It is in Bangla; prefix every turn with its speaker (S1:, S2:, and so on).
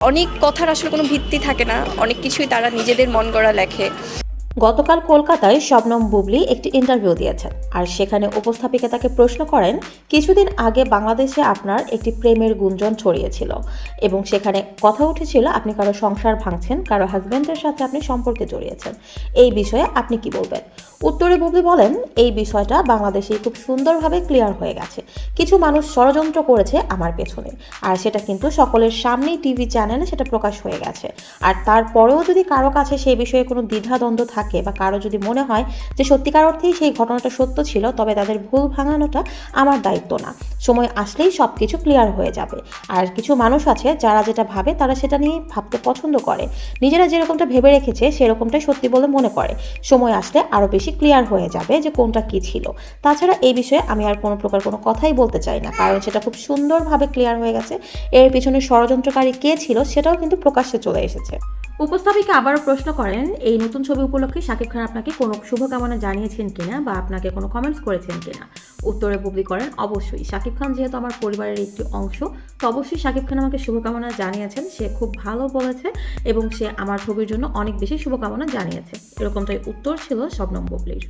S1: অনেক কথার আসলে কোনো ভিত্তি থাকে না। অনেক কিছুই তারা নিজেদের মন গড়া লেখে।
S2: গতকাল কলকাতায় শবনম বুবলি একটি ইন্টারভিউ দিয়েছেন। আর সেখানে উপস্থাপিকা তাকে প্রশ্ন করেন, কিছুদিন আগে বাংলাদেশে আপনার একটি প্রেমের গুঞ্জন ছড়িয়েছিল এবং সেখানে কথা উঠেছিল আপনি কারও সংসার ভাঙছেন, কারও হাজব্যান্ডের সাথে আপনি সম্পর্কে জড়িয়েছেন। এই বিষয়ে আপনি কি বলবেন? উত্তরে বুবলি বলেন, এই বিষয়টা বাংলাদেশে খুব সুন্দরভাবে ক্লিয়ার হয়ে গেছে। কিছু মানুষ ষড়যন্ত্র করেছে আমার পেছনে। আর সেটা কিন্তু সকলের সামনেই টিভি চ্যানেলে সেটা প্রকাশ হয়ে গেছে। আর তারপরেও যদি কারও কাছে সেই বিষয়ে কোনো দ্বিধাদ্বন্দ্ব থাকে বা কারও যদি মনে হয় যে সত্যিকার অর্থেই সেই ঘটনাটা সত্য ছিল, তবে তাদের ভুল ভাঙানোটা আমার দায়িত্ব না। সময় আসলেই সব কিছু ক্লিয়ার হয়ে যাবে। আর কিছু মানুষ আছে যারা যেটা ভাবে তারা সেটা নিয়ে ভাবতে পছন্দ করে। নিজেরা যেরকমটা ভেবে রেখেছে সেরকমটাই সত্যি বলে মনে করে। সময় আসলে আরও বেশি ক্লিয়ার হয়ে যাবে যে কোনটা কী ছিল। তাছাড়া এই বিষয়ে আমি আর কোনো প্রকার কোনো কথাই বলতে চাই না, কারণ সেটা খুব সুন্দরভাবে ক্লিয়ার হয়ে গেছে। এর পিছনে ষড়যন্ত্রকারী কে ছিল সেটাও কিন্তু প্রকাশ্যে চলে এসেছে। উপস্থাপিকা আবারও প্রশ্ন করেন, এই নতুন ছবি উপলক্ষে শাকিব খান আপনাকে কোনো শুভকামনা জানিয়েছেন কিনা বা আপনাকে কোনো কমেন্টস করেছেন কিনা? উত্তরে বুবলি করেন, অবশ্যই। শাকিব খান যেহেতু আমার পরিবারের একটি অংশ, তো অবশ্যই শাকিব খান আমাকে শুভকামনা জানিয়েছেন। সে খুব ভালো বলেছে এবং সে আমার ছবির জন্য অনেক বেশি শুভকামনা জানিয়েছে। এরকমটাই উত্তর ছিল শবনম বুবলির।